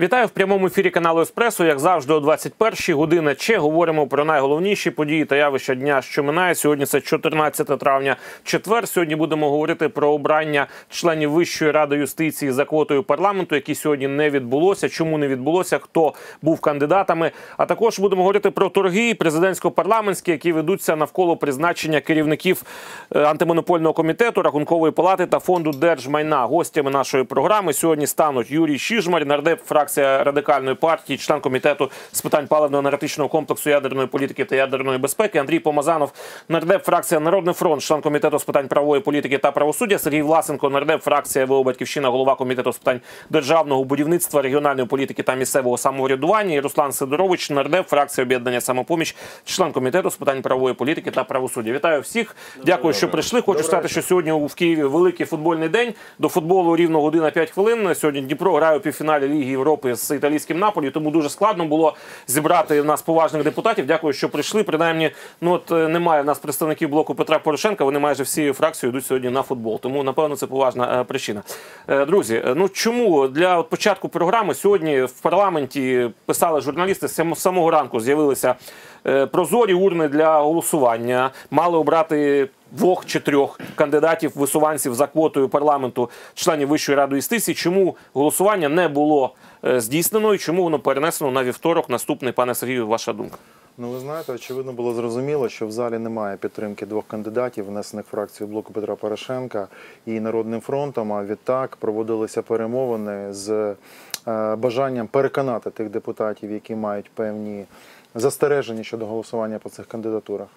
Вітаю в прямому ефірі каналу Еспресо. Як завжди, о 21-й година Че говоримо про найголовніші події та явища дня, що минає. Сьогодні це 14 травня. Четвер. Сьогодні будемо говорити про обрання членів Вищої ради юстиції за квотою парламенту, які сьогодні не відбулося. Чому не відбулося? Хто був кандидатами? А також будемо говорити про торги президентсько-парламентські, які ведуться навколо призначення керівників е, антимонопольного комітету, рахункової палати та фонду держмайна. Гостями нашої програми сьогодні стануть Юрій Шіжмар, нардеп фракція радикальної партії, член комітету з питань паливно-енергетичного комплексу ядерної політики та ядерної безпеки. Андрій Помазанов, нардеп фракція Народний фронт, член комітету з питань правової політики та правосуддя. Сергій Власенко, нардеп фракція ВО Батьківщина, голова комітету з питань державного будівництва, регіональної політики та місцевого самоврядування. І Руслан Сидорович, нардеп фракція об'єднання самопоміч, член комітету з питань правової політики та правосуддя. Вітаю всіх. Дякую, що прийшли. Хочу сказати, що сьогодні в Києві великий футбольний день. До футболу рівно година 5 хвилин. Сьогодні Дніпро грає у півфіналі Ліги Європи з італійським Наполі. Тому дуже складно було зібрати в нас поважних депутатів. Дякую, що прийшли. Принаймні, ну от е, немає в нас представників блоку Петра Порошенка. Вони майже всією фракцією йдуть сьогодні на футбол. Тому напевно це поважна е, причина. Е, Друзі, ну чому для от початку програми сьогодні в парламенті писали журналісти з самого ранку з'явилися прозорі урни для голосування. Мали обрати двох чи трьох кандидатів висуванців за квотою парламенту, членів Вищої ради юстиції. Чому голосування не було е, здійснено і чому воно перенесено на вівторок? Наступний пане Сергію, ваша думка. Ну, ви знаєте, очевидно було зрозуміло, що в залі немає підтримки двох кандидатів, внесених фракцією блоку Петра Порошенка і Народним фронтом. А відтак проводилися перемовини з е, бажанням переконати тих депутатів, які мають певні застереження щодо голосування по цих кандидатурах.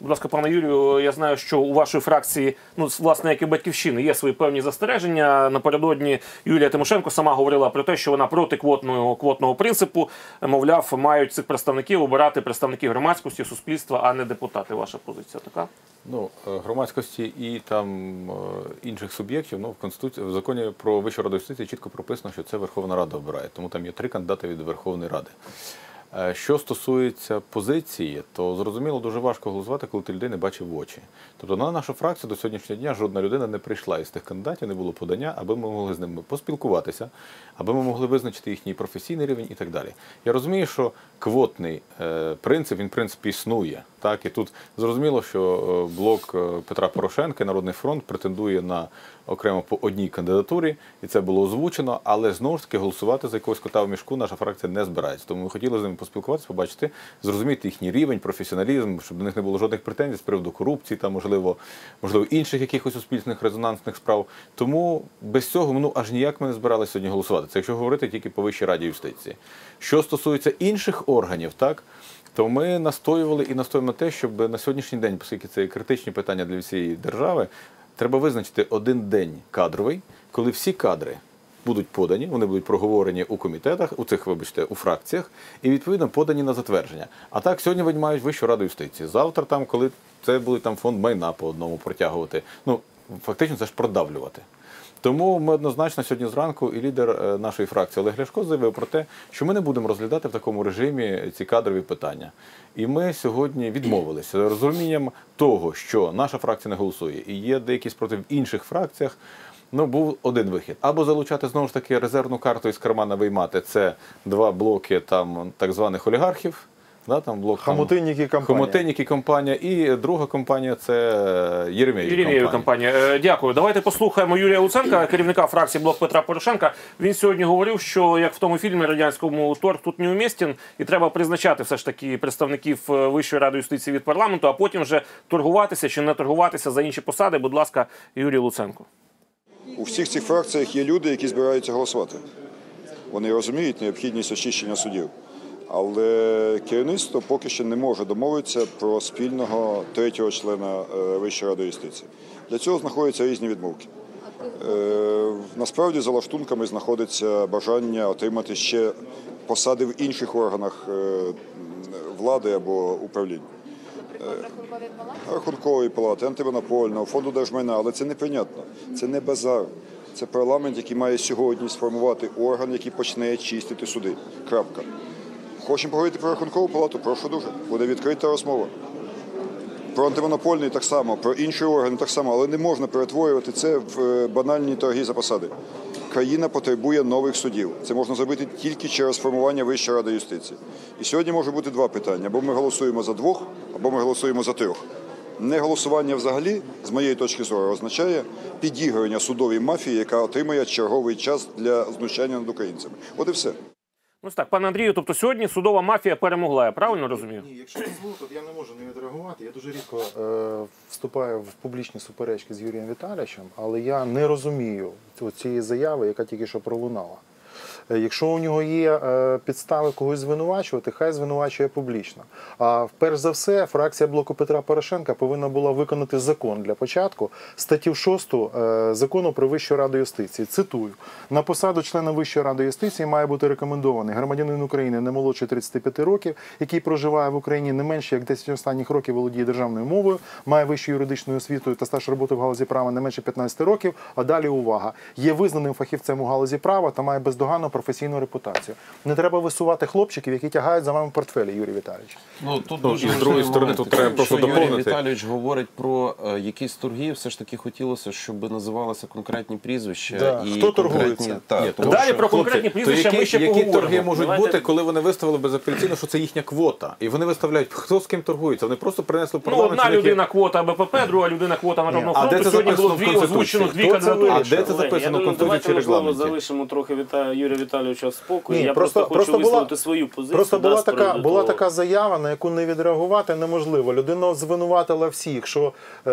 Будь ласка, пане Юрію, я знаю, що у вашої фракції, ну власне, як і батьківщини, є свої певні застереження. Напередодні Юлія Тимошенко сама говорила про те, що вона проти квотного квотного принципу. Мовляв, мають цих представників обирати представники громадськості, суспільства, а не депутати. Ваша позиція така? Ну, е, громадськості і там е, інших суб'єктів, ну, в Конституції, в законі про Вищу раду юстиції чітко прописано, що це Верховна Рада обирає. Тому там є три кандидати від Верховної Ради. Е, Що стосується позиції, то зрозуміло дуже важко голосувати, коли ти людей не бачив в очі. Тобто на нашу фракцію до сьогоднішнього дня жодна людина не прийшла із тих кандидатів, не було подання, аби ми могли з ними поспілкуватися, аби ми могли визначити їхній професійний рівень і так далі. Я розумію, що квотний е, принцип він в принципі існує. Так і тут зрозуміло, що е, блок Петра Порошенка, і Народний фронт претендує на окремо по одній кандидатурі, і це було озвучено. Але знову ж таки голосувати за якогось кота в мішку наша фракція не збирається. Тому ми хотіли з ними поспілкуватися, побачити, зрозуміти їхній рівень, професіоналізм, щоб до них не було жодних претензій з приводу корупції, та можливо, можливо, інших якихось суспільних резонансних справ. Тому без цього ну аж ніяк ми не збиралися сьогодні голосувати. Це якщо говорити тільки по Вищій раді юстиції. Що стосується інших органів, так. То ми настоювали і настоюємо на те, щоб на сьогоднішній день, оскільки це критичні питання для всієї держави, треба визначити один день кадровий, коли всі кадри будуть подані, вони будуть проговорені у комітетах, у цих, вибачте, у фракціях, і відповідно подані на затвердження. А так сьогодні вони мають Вищу раду юстиції. Завтра, там, коли це буде там фонд майна по одному протягувати. Ну фактично це ж продавлювати. Тому ми однозначно сьогодні зранку і лідер е, нашої фракції Олег Ляшко заявив про те, що ми не будемо розглядати в такому режимі ці кадрові питання. І ми сьогодні відмовилися розумінням того, що наша фракція не голосує, і є деякі спротив інших фракціях. Ну, був один вихід. Або залучати знову ж таки резервну карту із кармана виймати. Це два блоки там так званих олігархів. Да, там блок там, Хомутинники компанія. Хомутинники компанія. І друга компанія це Єремєєві Єремєєві компанія. компанія. Е, Дякую. Давайте послухаємо Юрія Луценка, керівника фракції Блок Петра Порошенка. Він сьогодні говорив, що як в тому фільмі радянському торг тут не умістен, і треба призначати все ж таки представників е, Вищої ради юстиції від парламенту, а потім вже торгуватися чи не торгуватися за інші посади. Будь ласка, Юрій Луценко. У всіх цих фракціях є люди, які збираються голосувати. Вони розуміють необхідність очищення судів. Але керівництво поки що не може домовитися про спільного третього члена е, Вищої ради юстиції. Для цього знаходяться різні відмовки. Е, Насправді за лаштунками знаходиться бажання отримати ще посади в інших органах е, влади або управління. Рахункової палати, антимонопольного, фонду держмайна, але це неприйнятно. Це не базар. Це парламент, який має сьогодні сформувати орган, який почне чистити суди. Крапка. Хочемо поговорити про рахункову палату? Прошу дуже. Буде відкрита розмова. Про антимонопольний так само, про інші органи так само, але не можна перетворювати це в е, банальні торги за посади. країна потребує нових судів. Це можна зробити тільки через формування Вищої ради юстиції. І сьогодні може бути два питання: або ми голосуємо за двох, або ми голосуємо за трьох. Не голосування взагалі, з моєї точки зору, означає підігрування судовій мафії, яка отримує черговий час для знущання над українцями. От і все. Ну так, пане Андрію, тобто сьогодні судова мафія перемогла, я правильно розумію? Ні, якщо дозволите, то я не можу не відреагувати. Я дуже рідко е, вступаю в публічні суперечки з Юрієм Віталійовичем, але я не розумію цієї заяви, яка тільки що пролунала. Е, Якщо у нього є е, підстави когось звинувачувати, хай звинувачує публічно. А перш за все, фракція блоку Петра Порошенка повинна була виконати закон для початку, статтю 6 е, закону про Вищу раду юстиції. Цитую: на посаду члена Вищої ради юстиції має бути рекомендований громадянин України не молодше 35 років, який проживає в Україні не менше як 10 останніх років володіє державною мовою, має вищу юридичну освіту та стаж роботи в галузі права не менше 15 років. А далі увага є визнаним фахівцем у галузі права та має бездоганну професійну репутацію. Не треба висувати хлопчиків, які тягають за вами портфелі, Юрій Віталійович. Ну тут Ну, дуже з другої сторони, тут треба просто Юрій доповнити. Віталійович говорить про е, якісь торги, все ж таки хотілося, щоб називалися конкретні прізвища Да. і Хто торгується? Так, Ні, тому Далі що- про конкретні То прізвища ми які, ще які поговоримо. торги можуть Давайте- бути, коли вони виставили безапеляційно, що це їхня квота, і вони виставляють, хто з ким торгується. Вони просто принесли Ну, одна людина квота БПП, друга людина квота Народного фронту. Сьогодні було дві озвучено дві кандидатури. А де це записано в Конституції чи регламенті? залишимо трохи. Юрія Віталійовича в спокої. Ні, я просто- просто, хочу була- висловити свою позицію. Просто була з така, була того. така заява, на яку не відреагувати неможливо. Людина звинуватила всіх, що е,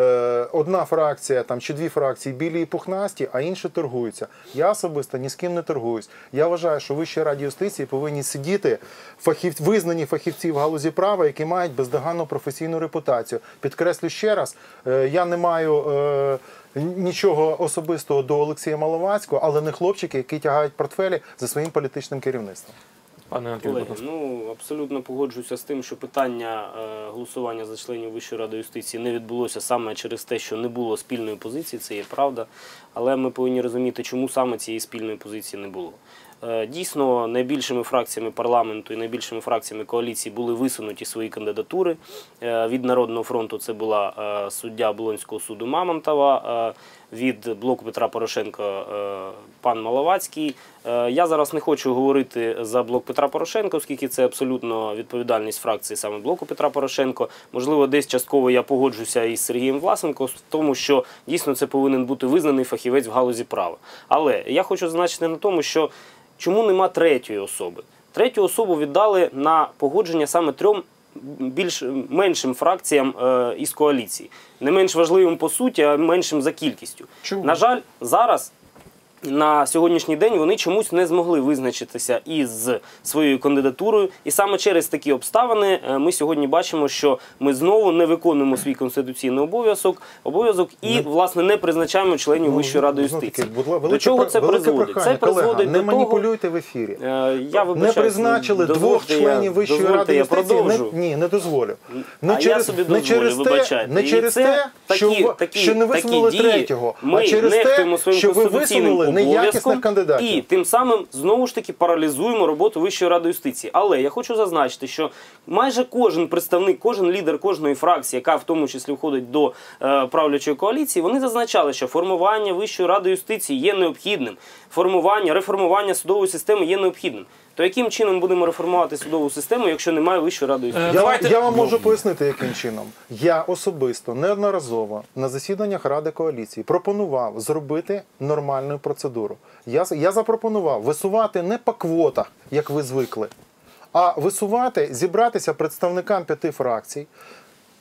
одна фракція там чи дві фракції білі і пухнасті, а інші торгуються. Я особисто ні з ким не торгуюсь. Я вважаю, що в Вищій раді юстиції повинні сидіти фахів... визнані фахівці в галузі права, які мають бездоганну професійну репутацію. Підкреслю ще раз, е, я не маю. Е, Нічого особистого до Олексія Маловацького, але не хлопчики, які тягають портфелі за своїм політичним керівництвом. Пане Андрію, ну абсолютно погоджуюся з тим, що питання е, голосування за членів Вищої ради юстиції не відбулося саме через те, що не було спільної позиції, це є правда. Але ми повинні розуміти, чому саме цієї спільної позиції не було. Е, Дійсно, найбільшими фракціями парламенту і найбільшими фракціями коаліції були висунуті свої кандидатури. Е, Від Народного фронту це була е, суддя Болонського суду Мамонтова, від блоку Петра Порошенка е, пан Маловацький. Е, Я зараз не хочу говорити за блок Петра Порошенка, оскільки це абсолютно відповідальність фракції саме блоку Петра Порошенко. Можливо, десь частково я погоджуся із Сергієм Власенко в тому, що дійсно це повинен бути визнаний фахівець в галузі права. Але я хочу зазначити на тому, що чому нема третьої особи. Третю особу віддали на погодження саме трьом більш меншим фракціям е, із коаліції. Не менш важливим по суті, а меншим за кількістю. Чому? На жаль, зараз на сьогоднішній день вони чомусь не змогли визначитися із своєю кандидатурою, і саме через такі обставини е, ми сьогодні бачимо, що ми знову не виконуємо свій конституційний обов'язок, обов'язок і власне не призначаємо членів Вищої ради Ну, юстиції. До чого це призводить? Це призводить не маніпулюйте в ефірі. Е, Я Не призначили двох членів Вищої ради юстиції. Не, ні, не дозволю. Не а я через, не через те, вибачайте. не через те, що, не висунули третього, а через те, що ви висунули обов'язком кандидатів. І тим самим знову ж таки паралізуємо роботу Вищої ради юстиції. Але я хочу зазначити, що майже кожен представник, кожен лідер кожної фракції, яка в тому числі входить до е, правлячої коаліції, вони зазначали, що формування Вищої ради юстиції є необхідним. Формування, реформування судової системи є необхідним. То яким чином будемо реформувати судову систему, якщо немає Вищої ради? Е, Я, Давайте- я вам можу пояснити, яким чином. Я особисто неодноразово на засіданнях Ради коаліції пропонував зробити нормальну процедуру. Я, я запропонував висувати не по квотах, як ви звикли, а висувати, зібратися представникам п'яти фракцій,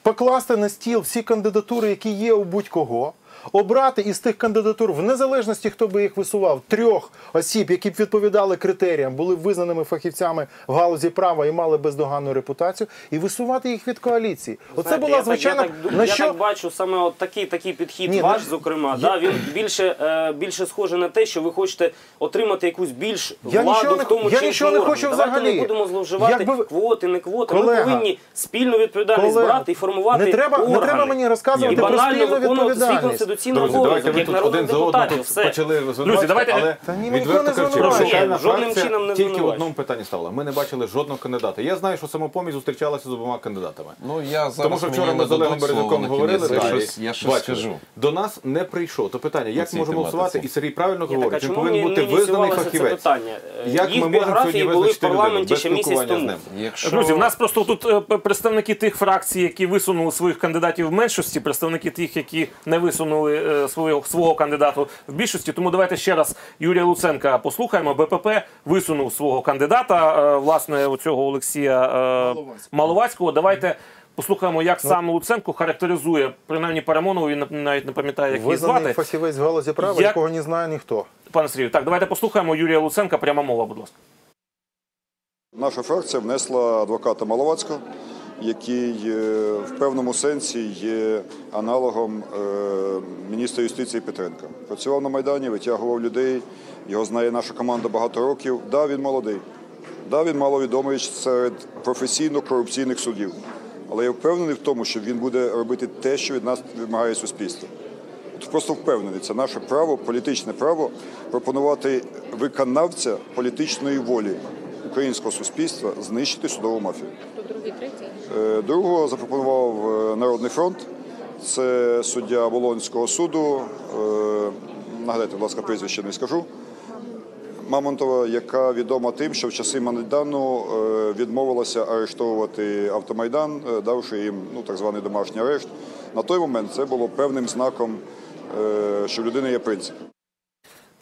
покласти на стіл всі кандидатури, які є у будь-кого. Обрати із тих кандидатур, в незалежності, хто би їх висував, трьох осіб, які б відповідали критеріям, були визнаними фахівцями в галузі права і мали бездоганну репутацію, і висувати їх від коаліції. Оце Знаєте, була я так- звичайна Я так, на я що так бачу саме от такий, такий підхід Ні, ваш, ну, зокрема. я- Да, він більше, е, більше схоже на те, що ви хочете отримати якусь більш Я владу не- в тому я чи іншому нічого не хочу Давайте взагалі. не будемо зловживати Якби квоти, не квоти. Колега, Ми повинні спільну відповідальність Колега, брати і формувати не треба- не треба мені розказувати і про спільну відповідальність. Конституційний Друзі, обов'язок, як тут народних один за одним депутатів. Все. почали Друзі, давайте- але Та ні, ми ніхто відверто не кажучи, звинувачує. радикальна Ні, жодним фракція чином не тільки в звинувачує. одному питанні ставила. Ми не бачили жодного кандидата. Я знаю, що самопоміч зустрічалася з обома кандидатами. Ну я зараз Тому що вчора мені ми з Олегом слово Березюком на говорили, кінець, я і щось, я щось бачили. скажу. До нас не прийшов. То питання, як ми можемо голосувати? І Сергій правильно Ні, так, а говорить, він чому повинен не бути визнаний ініціювалося це фахівець. питання? Е, Як Їх ми можемо біографії сьогодні були в визначити людину парламенті без ще місяць спілкування з тому. ним? Якщо Друзі, в нас просто тут е, п- представники тих фракцій, які висунули своїх кандидатів в меншості, представники тих, які не висунули е, свого, свого кандидату в більшості. Тому давайте ще раз Юрія Луценка послухаємо. БПП висунув свого кандидата, е, власне, у цього Олексія е, Маловацького. Давайте. Послухаємо, як саме Луценко характеризує принаймні Перемонову, він навіть не пам'ятає, як її звати. фахівець в галузі права, Як- якого не знає ніхто. Пане Сергію, так, давайте послухаємо Юрія Луценка, пряма мова, будь ласка. Наша фракція внесла адвоката Маловацького, який е, в певному сенсі є аналогом е, міністра юстиції Петренка. Працював на Майдані, витягував людей, його знає наша команда багато років. Да, він молодий. Да, він маловідомий серед професійно-корупційних суддів. Але я впевнений в тому, що він буде робити те, що від нас вимагає суспільство. Просто впевнений, це наше право, політичне право пропонувати виконавця політичної волі українського суспільства знищити судову мафію. Е, Другого запропонував е, Народний фронт. Це суддя Волонського суду. е, Нагадайте, будь ласка, прізвище не скажу. Мамонтова, яка відома тим, що в часи Майдану відмовилася арештовувати автомайдан, давши їм ну, так званий домашній арешт. На той момент це було певним знаком, що в людини є принцип.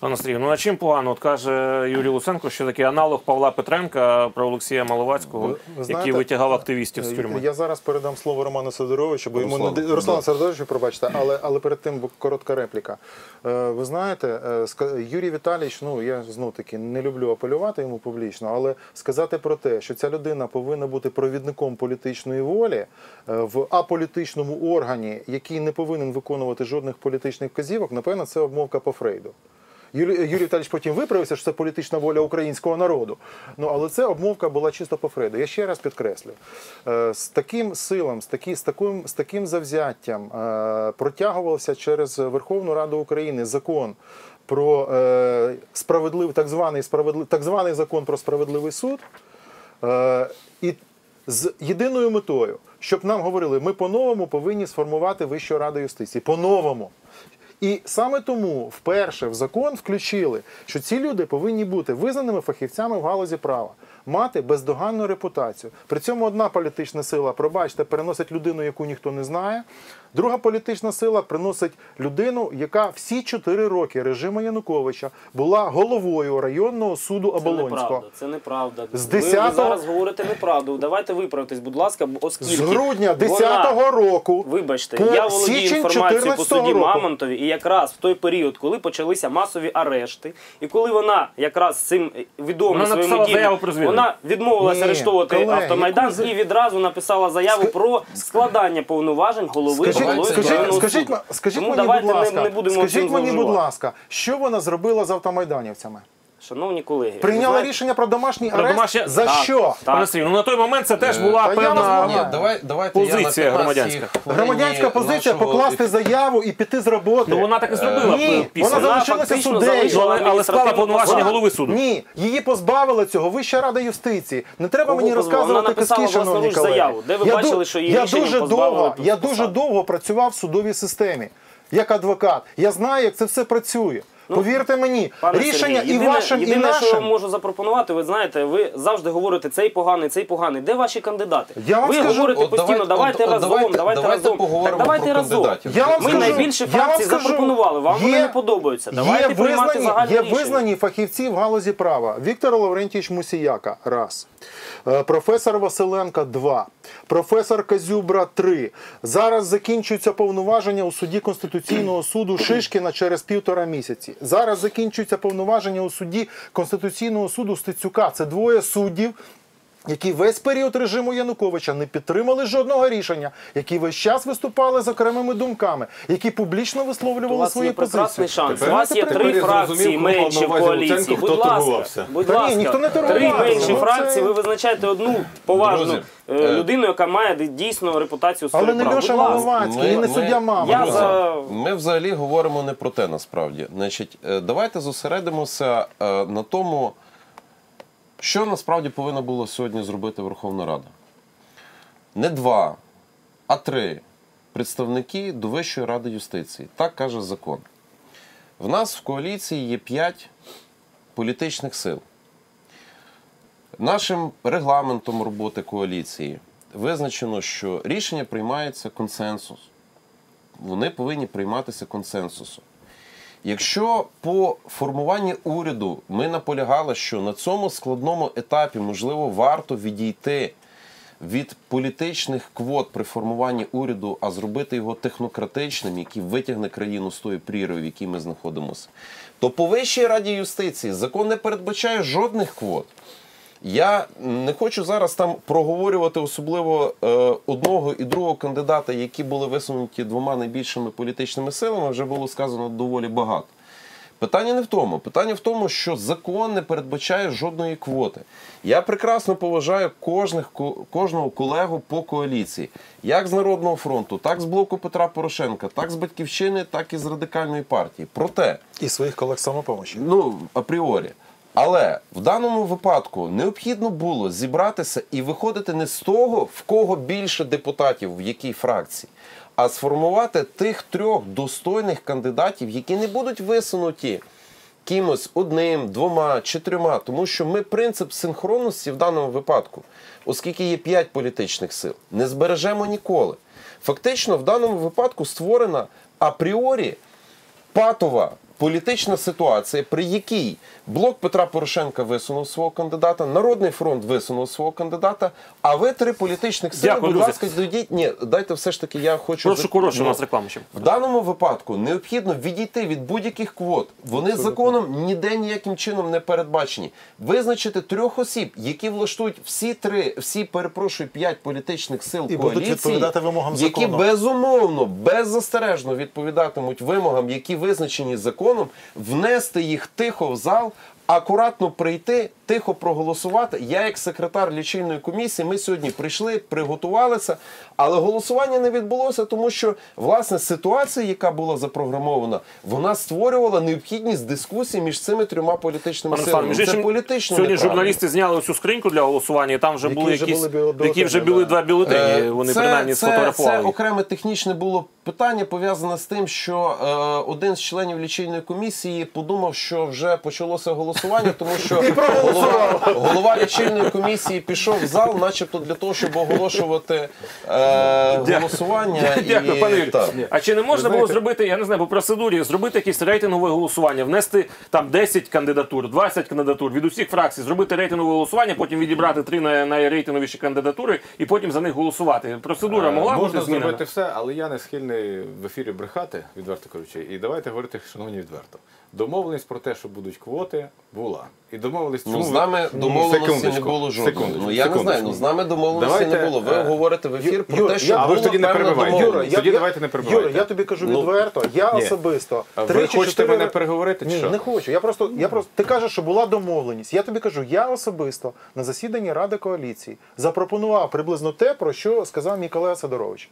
Пане Сергію, ну а чим погано? От каже Юрій Луценко, що такий аналог Павла Петренка про Олексія Маловацького, Ви- ви який знаєте, витягав активістів з тюрми. Я зараз передам слово Роману Сидоровичу, бо йому Руслану, не да. Руслану Сидоровичу, пробачте, але, але перед тим коротка репліка. Е, Ви знаєте, е, Юрій Віталійович, ну я знов таки не люблю апелювати йому публічно, але сказати про те, що ця людина повинна бути провідником політичної волі е, в аполітичному органі, який не повинен виконувати жодних політичних вказівок, напевно, це обмовка по Фрейду. Юрій, Юрій Віталійович потім виправився, що це політична воля українського народу. Ну але це обмовка була чисто по Фрейду. Я ще раз підкреслю. Е, З таким силом, з, такі, з, таким, з таким завзяттям е, протягувався через Верховну Раду України закон. Про е, справедливий так званий справедливий так званий закон про справедливий суд, Е, і з єдиною метою, щоб нам говорили, ми по-новому повинні сформувати Вищу раду юстиції. По-новому. І саме тому вперше в закон включили, що ці люди повинні бути визнаними фахівцями в галузі права, мати бездоганну репутацію. При цьому одна політична сила, пробачте, переносить людину, яку ніхто не знає. Друга політична сила приносить людину, яка всі чотири роки режиму Януковича була головою районного суду Це Оболонського. неправда, це неправда. З Ви- 10-го ви зараз говорите неправду. Давайте виправтесь, будь ласка, бо оскільки З грудня вона- 10-го року. Вибачте, по я володію інформацією по суді року. Мамонтові, і якраз в той період, коли почалися масові арешти, і коли вона якраз цим відомим про звільнення. вона відмовилася Ні, арештовувати колеги, автомайдан яку і відразу написала заяву про складання повноважень голови Скажіть, скажіть, скажіть, ма- скажіть мені, будь ласка, не, не скажіть мені, будь ласка, що вона зробила з автомайданівцями? Шановні колеги, Прийняла ви знаєте, рішення про домашній Про домашнє- За Так, що? так. Ну на той момент це теж була та певна. Ні, давай, давайте Позиція я на громадянська. Громадянська позиція нашого покласти заяву і піти з роботи. Ну вона так і зробила Ні, після. вона залишилася суддею. але, але склала повноваження голови суду. Ні, її позбавила цього Вища рада юстиції. Не треба Кого мені розказувати казки, шановні колеги. заяву. Де ви Я бачили, що її я дуже довго, я дуже довго працював в судовій системі. Як адвокат, я знаю, як це все працює. Повірте мені, Ну, Пане рішення Сергій, і єдине, вашим, і єдине, що я можу запропонувати, ви знаєте, ви завжди говорите цей поганий, цей поганий. Де ваші кандидати? Я вам ви скажу, говорите от постійно, давайте- давайте от- от разом, давайте- давайте, давайте разом. поговоримо так давайте про разом. кандидатів. Я вам Ми скажу- найбільше я вам фракцій скажу, запропонували, вам вони не подобаються. Давайте є приймати визнані, загальне є рішення. визнані фахівці в галузі права. Віктор Лаврентійович Мусіяка раз. Е, Професор Василенка 2. Професор Казюбра 3. Зараз закінчуються повноваження у суді Конституційного суду Шишкіна через півтора місяці. Зараз закінчуються повноваження у суді Конституційного суду Стецюка. Це двоє суддів. Які весь період режиму Януковича не підтримали жодного рішення, які весь час виступали з окремими думками, які публічно У висловлювали вас свої є прекрасний позиції. шанс. У Тепер- вас є тепер три я фракції зрозумів, кого мав менші на в увазі коаліції. Луценко, Будь хто ласка, торгувався. будь Та ні, ласка, ніхто не три торгувався. менші Ну, це- фракції. Ви визначаєте одну поважну Друзі, е, е, людину, яка має дійсно репутацію Але не. Льоша ласка. І не суддя мама. Я друзі, за- ми взагалі говоримо не про те насправді. Значить, е, давайте зосередимося е, на тому, що насправді повинна була сьогодні зробити Верховна Рада. Не два, а три представники до Вищої ради юстиції. Так каже закон. В нас в коаліції є п'ять політичних сил. Нашим регламентом роботи коаліції визначено, що рішення приймається консенсус. Вони повинні прийматися консенсусом. Якщо по формуванні уряду ми наполягали, що на цьому складному етапі можливо варто відійти від політичних квот при формуванні уряду, а зробити його технократичним, який витягне країну з тої пріри, в якій ми знаходимося, то по Вищій раді юстиції закон не передбачає жодних квот. Я не хочу зараз там проговорювати особливо е, одного і другого кандидата, які були висунуті двома найбільшими політичними силами. Вже було сказано доволі багато. Питання не в тому. Питання в тому, що закон не передбачає жодної квоти. Я прекрасно поважаю кожних, кожного колегу по коаліції, як з Народного фронту, так з блоку Петра Порошенка, так з Батьківщини, так і з радикальної партії. Проте. І своїх колег самопомощі. Ну, апріорі. Але в даному випадку необхідно було зібратися і виходити не з того, в кого більше депутатів, в якій фракції, а сформувати тих трьох достойних кандидатів, які не будуть висунуті кимось одним, двома чи трьома. Тому що ми принцип синхронності в даному випадку, оскільки є п'ять політичних сил, не збережемо ніколи. Фактично, в даному випадку створена апріорі патова політична ситуація, при якій блок Петра Порошенка висунув свого кандидата, Народний фронт висунув свого кандидата. А ви три політичних сили, Дякую, будь друзі. ласка, дойдіть. Ні, дайте все ж таки. Я хочу Прошу коротше, у ну, нас реклама ще. в даному випадку необхідно відійти від будь-яких квот. Вони законом ніде ніяким чином не передбачені. Визначити трьох осіб, які влаштують всі три, всі перепрошую, п'ять політичних сил І будуть відповідати вимогам які закону. безумовно, беззастережно відповідатимуть вимогам, які визначені законом, внести їх тихо в зал. Акуратно прийти, тихо проголосувати. Я, як секретар лічильної комісії, ми сьогодні прийшли, приготувалися, але голосування не відбулося, тому що власне ситуація, яка була запрограмована, вона створювала необхідність дискусії між цими трьома політичними Пане силами. Це політично сьогодні неправильно. журналісти зняли цю скриньку для голосування, і там вже Які були вже якісь, були які вже були два бюлетені. Е, Вони це, принаймні це, сфотографували. Це окреме технічне було питання пов'язане з тим, що е, один з членів лічильної комісії подумав, що вже почалося голосування, тому що голова, голова лічильної комісії пішов в зал, начебто для того, щоб оголошувати е, голосування. Дякую, і, пане Юрію. так. А чи не можна було зробити, я не знаю, по процедурі, зробити якесь рейтингове голосування, внести там 10 кандидатур, 20 кандидатур від усіх фракцій, зробити рейтингове голосування, потім відібрати три най- найрейтинговіші кандидатури і потім за них голосувати. Процедура могла Е, бути Можна змінена? зробити все, але я не схильний в ефірі брехати, відверто кажучи. І давайте говорити, шановні, відверто. Домовленість про те, що будуть квоти, була. І домовленість Ну, чому з нами домовленості не було жодної. Ну я не знаю. Ну з нами домовленості Давайте, не було. Ви е, говорите в ефір про Юра, те, що ви тоді не певна перебивайте. домовленість. Тоді давайте не перебивайте. Юра, я тобі кажу Ну, відверто. Я ні. особисто. А ви хочете чотири мене переговорити, чи Ні, що? не хочу. Я просто, я просто, ти кажеш, що була домовленість. Я тобі кажу, я особисто на засіданні Ради коаліції запропонував приблизно те, про що сказав мій колега Сидорович.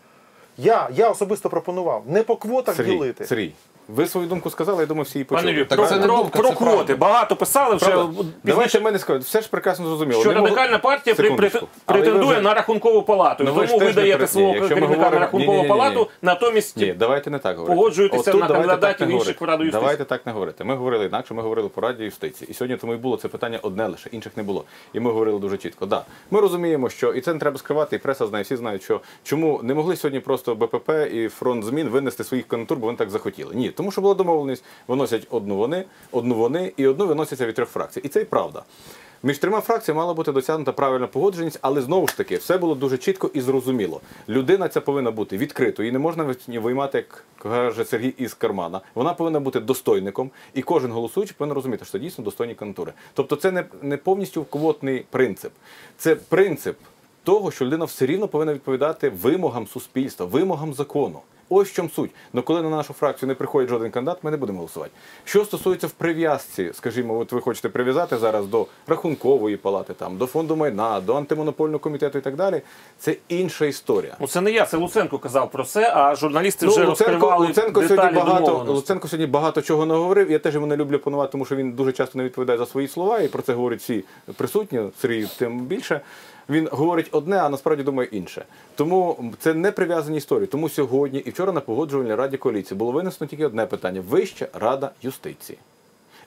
Я, я особисто пропонував не по квотах Сергій, ділити. Сергій, ви свою думку сказали, я думаю, всі її почули. Пане Так про, це не про, думка, про це квоти. правда. Багато писали вже. Правда? пізніше, Давайте мене скажуть, все ж прекрасно зрозуміло. що Не радикальна партія при, при, Секундочку. Але ви претендує вже- на рахункову палату. Ну, І ви ж тому ви теж не даєте свого якщо ми керівника на говоримо- рахункову Ні-ні-ні-ні. палату, натомість Ні, давайте не так говорити. Погоджуєтеся на давайте кандидатів так не інших говорити. в Раду юстиції. Давайте так не говорити. Ми говорили інакше, ми говорили по Раді юстиції. І сьогодні тому і було це питання одне лише, інших не було. І ми говорили дуже чітко. Да, ми розуміємо, що і це не треба скривати, і преса знає, всі знають, що чому не могли сьогодні просто БПП і фронт змін винести своїх кандидатур, бо вони так захотіли. Ні, тому що була домовленість, виносять одну вони, одну вони і одну виносяться від трьох фракцій. І це і правда. Між трьома фракціями мала бути досягнута правильна погодженість, але знову ж таки все було дуже чітко і зрозуміло. Людина ця повинна бути відкритою, її не можна виймати, як каже Сергій, із кармана. Вона повинна бути достойником, і кожен голосуючий повинен розуміти, що це дійсно достойні кандидатури. Тобто, це не, не повністю квотний принцип, це принцип того, що людина все рівно повинна відповідати вимогам суспільства, вимогам закону. Ось в чому суть. Ну коли на нашу фракцію не приходить жоден кандидат, ми не будемо голосувати. Що стосується в прив'язці, скажімо, от ви хочете прив'язати зараз до рахункової палати, там до фонду майна, до антимонопольного комітету і так далі, це інша історія. Ну це не я, це Луценко казав про це, а журналісти вже Ну, Луценко, розкривали Луценко деталі сьогодні багато. Луценко сьогодні багато чого не говорив. Я теж йому не люблю панувати, тому що він дуже часто не відповідає за свої слова, і про це говорять всі присутні. Сергій тим більше. Він говорить одне, а насправді думає інше. Тому це не прив'язані історії. Тому сьогодні і вчора на погоджувальній раді коаліції було винесено тільки одне питання: Вища рада юстиції.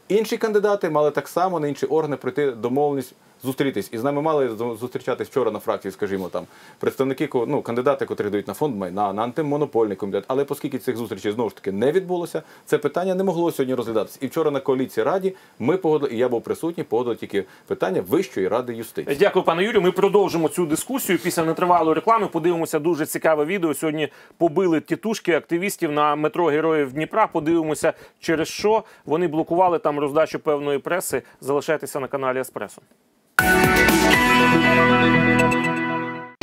Інші кандидати мали так само на інші органи пройти домовленість зустрітись. І з нами мали зустрічатись вчора на фракції, скажімо, там представники ну, кандидати, котрі дають на фонд майна, на антимонопольний комітет. Але оскільки цих зустрічей знову ж таки не відбулося, це питання не могло сьогодні розглядатися. І вчора на коаліції раді ми погодили, і я був присутній, погодили тільки питання Вищої ради юстиції. Дякую, пане Юрію. Ми продовжимо цю дискусію після нетривалої реклами. Подивимося дуже цікаве відео. Сьогодні побили тітушки активістів на метро Героїв Дніпра. Подивимося, через що вони блокували там роздачу певної преси. Залишайтеся на каналі Еспресо. Música